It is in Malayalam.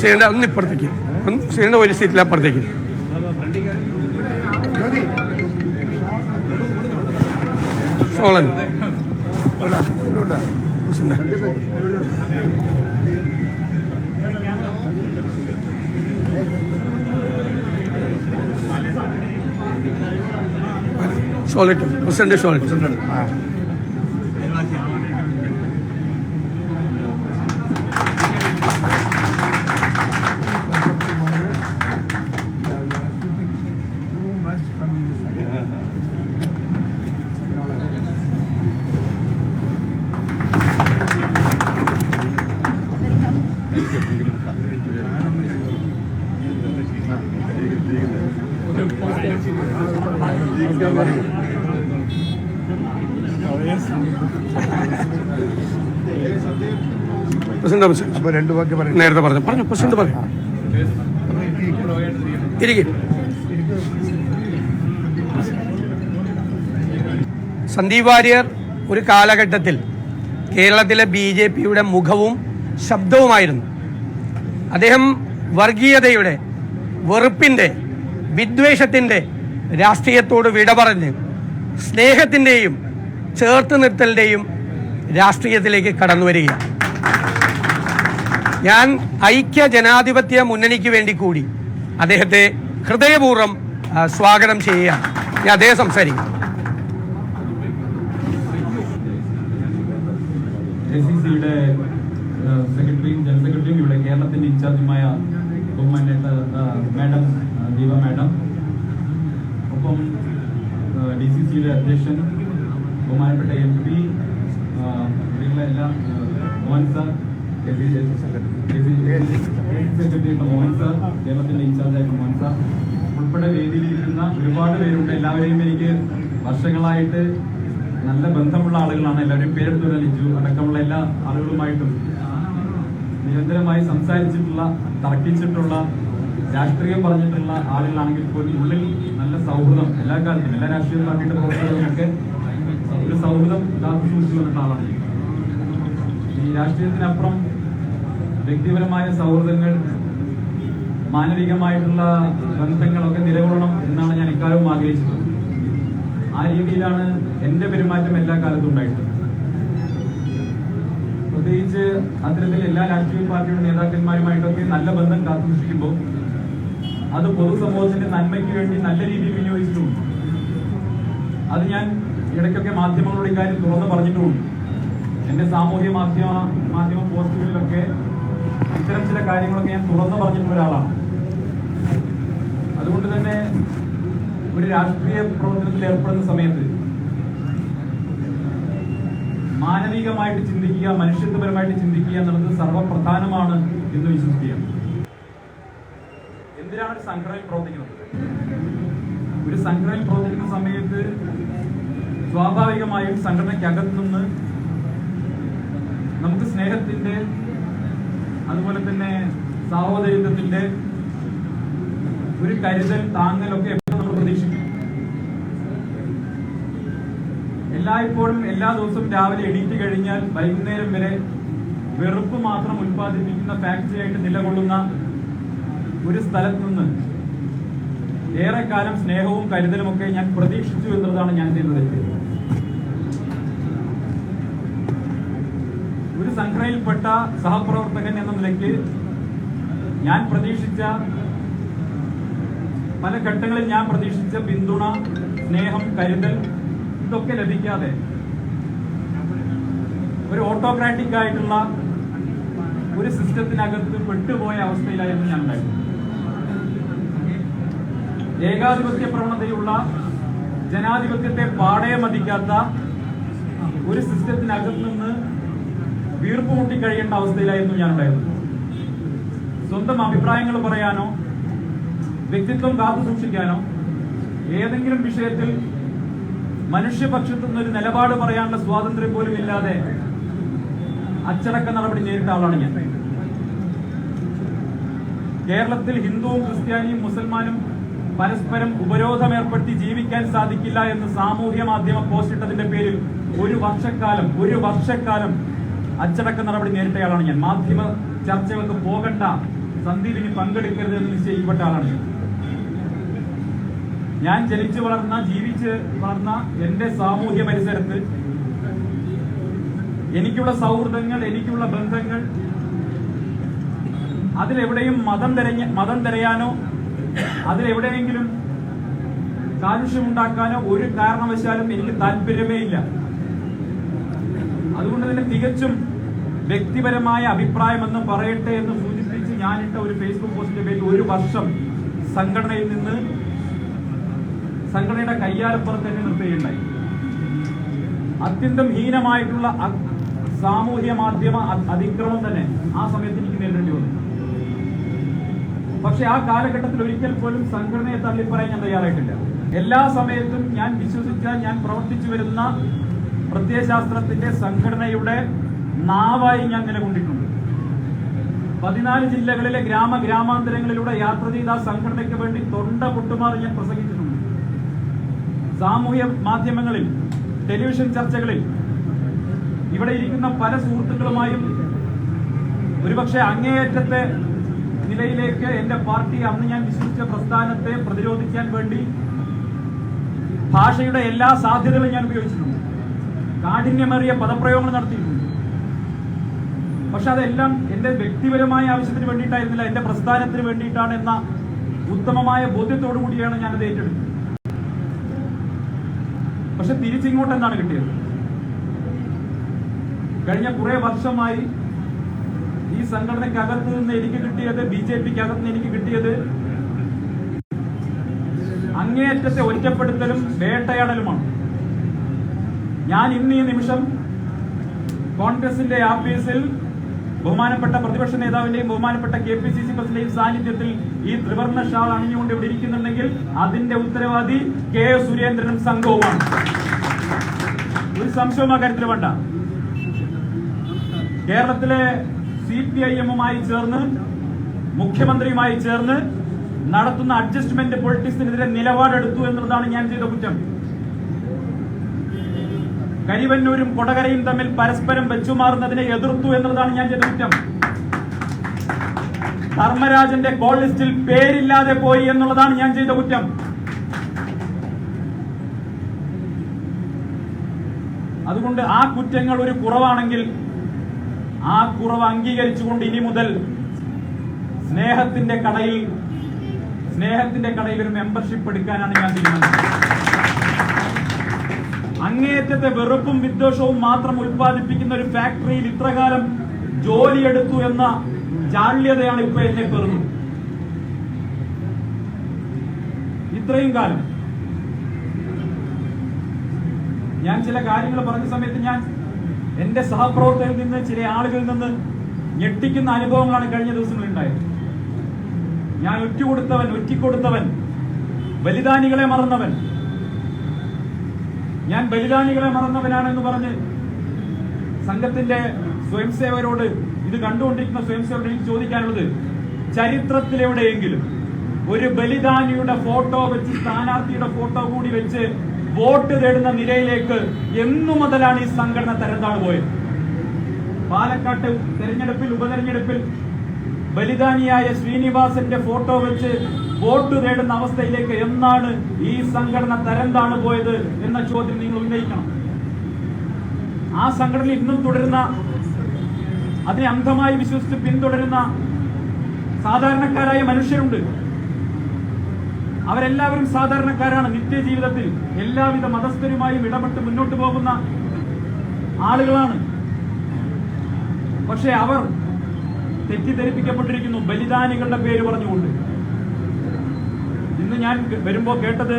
ചെയ്യേണ്ട ഒന്ന് ഇപ്പുറത്തേക്ക്. ഒന്ന് ചെയ്യേണ്ട ഒരു സീറ്റിൽ അപ്പുറത്തേക്ക്. സോളൻ. സോളിറ്റ് പ്രസിഡന്റ് ഷോളിട്ട് പ്രസിഡന്റ് അപ്പൊ രണ്ട് വാക്ക് പറയും. നേരത്തെ പറഞ്ഞു. പറഞ്ഞു പ്രസിഡന്റ് പറഞ്ഞു. ഇരിക്കും. സന്ദീപ് വാര്യർ ഒരു കാലഘട്ടത്തിൽ കേരളത്തിലെ ബി ജെ പിയുടെ മുഖവും ശബ്ദവുമായിരുന്നു. അദ്ദേഹം വർഗീയതയുടെ വെറുപ്പിന്റെ വിദ്വേഷത്തിന്റെ രാഷ്ട്രീയത്തോട് വിട പറഞ്ഞ് സ്നേഹത്തിന്റെയും ചേർത്ത് നിർത്തലിന്റെയും രാഷ്ട്രീയത്തിലേക്ക് കടന്നു വരികയാണ്. ഞാൻ ഐക്യ ജനാധിപത്യ മുന്നണിക്ക് വേണ്ടി കൂടി അദ്ദേഹത്തെ ഹൃദയപൂർവം സ്വാഗതം ചെയ്യുകയാണ്. ഞാൻ അദ്ദേഹം സംസാരിക്കും. സെക്രട്ടറിയും ജനറൽ സെക്രട്ടറിയും ഇവിടെ കേരളത്തിന്റെ ഇൻചാർജുമായ ബഹുമാന്യത്ത മാഡം ദീപ മാഡം ഒപ്പം ഡി സി സിയുടെ അധ്യക്ഷൻ ബഹുമാനപ്പെട്ട എം പി എല്ലാ ആ, Mohan sir secretary Mohan sir കേരളത്തിന്റെ ഇൻചാർജായിട്ട് മോഹൻ സാർ ഉൾപ്പെടെ വേദിയിലിരിക്കുന്ന ഒരുപാട് പേരുണ്ട്. എല്ലാവരെയും എനിക്ക് വർഷങ്ങളായിട്ട് നല്ല ബന്ധമുള്ള ആളുകളാണ്. എല്ലാവരും പേരെടുത്ത് ലിജു അടക്കമുള്ള എല്ലാ ആളുകളുമായിട്ടും നിരന്തരമായി സംസാരിച്ചിട്ടുള്ള തർക്കിച്ചിട്ടുള്ള രാഷ്ട്രീയം പറഞ്ഞിട്ടുള്ള ആളുകളാണെങ്കിൽ പോലും ഉള്ളിൽ നല്ല സൗഹൃദം എല്ലാ കാലത്തും എല്ലാ രാഷ്ട്രീയ പാർട്ടിയുടെ പ്രവർത്തകരുമൊക്കെ ഒരു സൗഹൃദം കാത്തു സൂക്ഷിച്ചു വന്നിട്ട് ആളാണ് ഈ രാഷ്ട്രീയത്തിനപ്പുറം വ്യക്തിപരമായ സൗഹൃദങ്ങൾ മാനവികമായിട്ടുള്ള ബന്ധങ്ങളൊക്കെ നിലകൊള്ളണം എന്നാണ് ഞാൻ ഇക്കാലവും ആഗ്രഹിച്ചത് ആ രീതിയിലാണ് എന്റെ പെരുമാറ്റം എല്ലാ കാലത്തും ഉണ്ടായിട്ടുള്ളത്. പ്രത്യേകിച്ച് അത്തരത്തിൽ എല്ലാ രാഷ്ട്രീയ പാർട്ടിയുടെ നേതാക്കന്മാരുമായിട്ടൊക്കെ നല്ല ബന്ധം കാത്തുസൂക്ഷിക്കുമ്പോൾ അത് പൊതുസമൂഹത്തിന്റെ നന്മയ്ക്ക് വേണ്ടി നല്ല രീതിയിൽ വിനിയോഗിച്ചിട്ടുണ്ട് അത് ഞാൻ ഇടയ്ക്കൊക്കെ മാധ്യമങ്ങളോട് ഇക്കാര്യം തുറന്ന് പറഞ്ഞിട്ടുമുണ്ട് എന്റെ സാമൂഹ്യ മാധ്യമ മാധ്യമ പോസ്റ്റുകളിലൊക്കെ ഇത്തരം ചില കാര്യങ്ങളൊക്കെ ഞാൻ തുറന്നു പറഞ്ഞിട്ടുള്ള ഒരാളാണ്. അതുകൊണ്ട് തന്നെ ഒരു രാഷ്ട്രീയ പ്രവർത്തനത്തിൽ ഏർപ്പെടുന്ന സമയത്ത് മാനവികമായിട്ട് ചിന്തിക്കുക മനുഷ്യത്വപരമായിട്ട് ചിന്തിക്കുക എന്നുള്ളത് സർവപ്രധാനമാണ് എന്ന് വിശ്വസിക്കുകയാണ്. എന്തിനാണ് ഒരു സംഘടനയിൽ പ്രവർത്തിക്കുന്നത്? ഒരു സംഘടനയിൽ പ്രവർത്തിക്കുന്ന സമയത്ത് സ്വാഭാവികമായും സംഘടനയ്ക്കകത്ത് നിന്ന് നമുക്ക് സ്നേഹത്തിന്റെ അതുപോലെ തന്നെ സാഹോദര്യത്തിന്റെ ഒരു കരുതൽ താങ്ങലൊക്കെ എപ്പോഴും നമ്മൾ പ്രതീക്ഷിക്കും. എല്ലായ്പ്പോഴും എല്ലാ ദിവസവും രാവിലെ എണീറ്റ് കഴിഞ്ഞാൽ വൈകുന്നേരം വരെ വെറുപ്പ് മാത്രം ഉൽപ്പാദിപ്പിക്കുന്ന ഫാക്ടറിയായിട്ട് നിലകൊള്ളുന്ന ഒരു സ്ഥലത്ത് നിന്ന് ഏറെക്കാലം സ്നേഹവും കരുതലും ഒക്കെ ഞാൻ പ്രതീക്ഷിച്ചു എന്നുള്ളതാണ് ഞാൻ ചെയ്തത് ഒരു സംഘടനയിൽപ്പെട്ട സഹപ്രവർത്തകൻ എന്ന നിലയ്ക്ക് ഞാൻ പ്രതീക്ഷിച്ച പല ഘട്ടങ്ങളിൽ ഞാൻ പ്രതീക്ഷിച്ച പിന്തുണ സ്നേഹം കരുതൽ ഇതൊക്കെ ലഭിക്കാതെ ഒരു ഓട്ടോക്രാറ്റിക് ആയിട്ടുള്ള ഒരു സിസ്റ്റത്തിനകത്ത് പെട്ടുപോയ അവസ്ഥയിലായിരുന്നു ഞാൻ ഉണ്ടായിരുന്നത്. ഏകാധിപത്യ പ്രവണതയുള്ള ജനാധിപത്യത്തെ പാടയെ മതിക്കാത്ത ഒരു സിസ്റ്റത്തിനകത്ത് നിന്ന് വീർപ്പ് മുട്ടി കഴിയേണ്ട അവസ്ഥയിലായിരുന്നു ഞാൻ ഉണ്ടായിരുന്നത് സ്വന്തം അഭിപ്രായങ്ങൾ പറയാനോ വ്യക്തിത്വം കാത്തു സൂക്ഷിക്കാനോ ഏതെങ്കിലും വിഷയത്തിൽ മനുഷ്യപക്ഷത്തു നിന്നൊരു നിലപാട് പറയാനുള്ള സ്വാതന്ത്ര്യം പോലും ഇല്ലാതെ അച്ചടക്ക നടപടി നേരിട്ട ആളാണ് ഞാൻ. കേരളത്തിൽ ഹിന്ദുവും ക്രിസ്ത്യാനിയും മുസൽമാനും പരസ്പരം ഉപരോധം ഏർപ്പെടുത്തി ജീവിക്കാൻ സാധിക്കില്ല എന്ന് സാമൂഹ്യ മാധ്യമ പോസ്റ്റ് ഇട്ടതിന്റെ പേരിൽ ഒരു വർഷക്കാലം ഒരു വർഷക്കാലം അച്ചടക്ക നടപടി നേരിട്ടയാളാണ് ഞാൻ മാധ്യമ ചർച്ചകൾക്ക് പോകണ്ട സന്ധിയിൽ ഇനി പങ്കെടുക്കരുത് എന്ന് നിശ്ചയിക്കപ്പെട്ട ആളാണ് ഞാൻ. ഞാൻ ജനിച്ചു വളർന്ന ജീവിച്ച് വളർന്ന എന്റെ സാമൂഹ്യ പരിസരത്ത് എനിക്കുള്ള സൗഹൃദങ്ങൾ എനിക്കുള്ള ബന്ധങ്ങൾ അതിലെവിടെയും മതം തിരഞ്ഞ മതം തിരയാനോ അതിലെവിടെയെങ്കിലും കാലുഷ്യമുണ്ടാക്കാനോ ഒരു കാരണവശാലും എനിക്ക് താല്പര്യമേ ഇല്ല. അതുകൊണ്ട് തന്നെ തികച്ചും വ്യക്തിപരമായ അഭിപ്രായം എന്ന് പറയട്ടെ എന്ന് സൂചിപ്പിച്ച് ഞാനിട്ട ഒരു ഫേസ്ബുക്ക് പോസ്റ്റിന്റെ പേരിൽ ഒരു വർഷം സംഘടനയിൽ നിന്ന് സംഘടനയുടെ കയ്യാലപ്പുറത്ത് തന്നെ നിർത്തുകയുണ്ടായി. അത്യന്തം ഹീനമായിട്ടുള്ള സാമൂഹ്യ മാധ്യമ അതിക്രമം തന്നെ ആ സമയത്ത് എനിക്ക് നേരിടേണ്ടി വന്നു. പക്ഷെ ആ കാലഘട്ടത്തിൽ ഒരിക്കൽ പോലും സംഘടനയെ തള്ളിപ്പറയാൻ ഞാൻ തയ്യാറായിട്ടില്ല. എല്ലാ സമയത്തും ഞാൻ വിശ്വസിച്ച ഞാൻ പ്രവർത്തിച്ചു വരുന്ന പ്രത്യയശാസ്ത്രത്തിന്റെ സംഘടനയുടെ നാവായി ഞാൻ നിലകൊണ്ടിട്ടുണ്ട്. പതിനാല് ജില്ലകളിലെ ഗ്രാമ ഗ്രാമാന്തരങ്ങളിലൂടെ യാത്ര ചെയ്ത സംഘടനയ്ക്ക് വേണ്ടി തൊണ്ട പൊട്ടുമാറി ഞാൻ പ്രസംഗിച്ചിട്ടുണ്ട്. സാമൂഹ്യ മാധ്യമങ്ങളിൽ ടെലിവിഷൻ ചർച്ചകളിൽ ഇവിടെ ഇരിക്കുന്ന പല സുഹൃത്തുക്കളുമായും ഒരുപക്ഷെ അങ്ങേയറ്റത്തെ നിലയിലേക്ക് എന്റെ പാർട്ടി അന്ന് ഞാൻ വിശ്വസിച്ച പ്രസ്ഥാനത്തെ പ്രതിരോധിക്കാൻ വേണ്ടി ഭാഷയുടെ എല്ലാ സാധ്യതകളും ഞാൻ ഉപയോഗിച്ചിട്ടുണ്ട്. കാഠിന്യമേറിയ പദപ്രയോഗങ്ങൾ നടത്തിയിട്ടുണ്ട്. പക്ഷെ അതെല്ലാം എന്റെ വ്യക്തിപരമായ ആവശ്യത്തിന് വേണ്ടിയിട്ടായിരുന്നില്ല എന്റെ പ്രസ്ഥാനത്തിന് വേണ്ടിയിട്ടാണ് എന്ന ഉത്തമമായ ബോധ്യത്തോടു കൂടിയാണ് ഞാനത് ഏറ്റെടുത്തത്. പക്ഷെ തിരിച്ചിങ്ങോട്ട് എന്താണ് കിട്ടിയത്? കഴിഞ്ഞ കുറെ വർഷമായി സംഘടനയ്ക്കകത്ത് നിന്ന് എനിക്ക് കിട്ടിയത് ബി ജെ പിക്ക് അകത്ത് നിന്ന് എനിക്ക് കിട്ടിയത് അങ്ങേയറ്റത്തെ ഒറ്റപ്പെടുത്തലും വേട്ടയാടലുമാണ്. ഞാൻ ഇന്ന് ഈ നിമിഷം കോൺഗ്രസിന്റെ ആഫീസിൽ ബഹുമാനപ്പെട്ട പ്രതിപക്ഷ നേതാവിന്റെയും ബഹുമാനപ്പെട്ട കെ പി സി സി പ്രസിഡന്റിന്റെയും സാന്നിധ്യത്തിൽ ഈ ത്രിവർണ ഷാൾ അണിഞ്ഞുകൊണ്ട് ഇവിടെ ഇരിക്കുന്നുണ്ടെങ്കിൽ അതിന്റെ ഉത്തരവാദി കെ സുരേന്ദ്രനും സംഘവുമാണ്. ഒരു സംശയവും ആ കാര്യത്തിൽ വേണ്ട. കേരളത്തിലെ സി പി ഐ എമ്മുമായി ചേർന്ന് മുഖ്യമന്ത്രിയുമായി ചേർന്ന് നടത്തുന്ന അഡ്ജസ്റ്റ്മെന്റ് പൊളിറ്റിക്സിനെതിരെ നിലപാടെടുത്തു എന്നുള്ളതാണ് ഞാൻ ചെയ്ത കുറ്റം. കരിവന്നൂരും കൊടകരയും തമ്മിൽ പരസ്പരം വെച്ചുമാറുന്നതിനെ എതിർത്തു എന്നുള്ളതാണ് ഞാൻ ചെയ്ത കുറ്റം. ധർമ്മരാജന്റെ കോൾ ലിസ്റ്റിൽ പേരില്ലാതെ പോയി എന്നുള്ളതാണ് ഞാൻ ചെയ്ത കുറ്റം. അതുകൊണ്ട് ആ കുറ്റങ്ങൾ ഒരു കുറവാണെങ്കിൽ ആ കുറവ് അംഗീകരിച്ചുകൊണ്ട് ഇനി മുതൽ സ്നേഹത്തിന്റെ കടയിൽ സ്നേഹത്തിന്റെ കടയിൽ ഒരു മെമ്പർഷിപ്പ് എടുക്കാനാണ് ഞാൻ തീരുമാനിച്ചത്. അങ്ങേയറ്റത്തെ വെറുപ്പും വിദ്വേഷവും മാത്രം ഉൽപ്പാദിപ്പിക്കുന്ന ഒരു ഫാക്ടറിയിൽ ഇത്രകാലം ജോലിയെടുത്തു എന്ന ജാള്യതയാണ് ഇപ്പൊ എന്നെ പെറുന്നത്. ഇത്രയും കാലം. ഞാൻ ചില കാര്യങ്ങൾ പറഞ്ഞ സമയത്ത് ഞാൻ എന്റെ സഹപ്രവർത്തകരിൽ നിന്ന് ചില ആളുകളിൽ നിന്ന് ഞെട്ടിക്കുന്ന അനുഭവങ്ങളാണ് കഴിഞ്ഞ ദിവസങ്ങളിൽ ഉണ്ടായത്. ഞാൻ ഒറ്റുകൊടുത്തവൻ ഒറ്റിക്കൊടുത്തവൻ ബലിദാനികളെ മറന്നവൻ. ഞാൻ ബലിദാനികളെ മറന്നവനാണെന്ന് പറഞ്ഞ് സംഘത്തിന്റെ സ്വയംസേവകരോട് ഇത് കണ്ടുകൊണ്ടിരിക്കുന്ന സ്വയംസേവകരോട് എനിക്ക് ചോദിക്കാനുള്ളത് ചരിത്രത്തിലെവിടെയെങ്കിലും ഒരു ബലിദാനിയുടെ ഫോട്ടോ വെച്ച് സ്ഥാനാർത്ഥിയുടെ ഫോട്ടോ കൂടി വെച്ച് വോട്ട് തേടുന്ന നിലയിലേക്ക് എന്നു മുതലാണ് ഈ സംഘടന തരംതാണ് പോയത്. പാലക്കാട്ട് തെരഞ്ഞെടുപ്പിൽ ഉപതെരഞ്ഞെടുപ്പിൽ ബലിദാനിയായ ശ്രീനിവാസന്റെ ഫോട്ടോ വെച്ച് വോട്ട് തേടുന്ന അവസ്ഥയിലേക്ക് എന്നാണ് ഈ സംഘടന തരംതാണ് പോയത് എന്ന ചോദ്യം നിങ്ങൾ ഉന്നയിക്കണം. ആ സംഘടന ഇന്നും തുടരുന്ന അതിനെ അന്ധമായി വിശ്വസിച്ച് പിന്തുടരുന്ന സാധാരണക്കാരായ മനുഷ്യരുണ്ട്. അവരെല്ലാവരും സാധാരണക്കാരാണ് നിത്യജീവിതത്തിൽ എല്ലാവിധ മതസ്ഥരുമായും ഇടപെട്ട് മുന്നോട്ട് പോകുന്ന ആളുകളാണ്. പക്ഷെ അവർ തെറ്റിദ്ധരിപ്പിക്കപ്പെട്ടിരിക്കുന്നു. ബലിദാനികളുടെ പേര് പറഞ്ഞുകൊണ്ട്. ഇന്ന് ഞാൻ വരുമ്പോ കേട്ടത്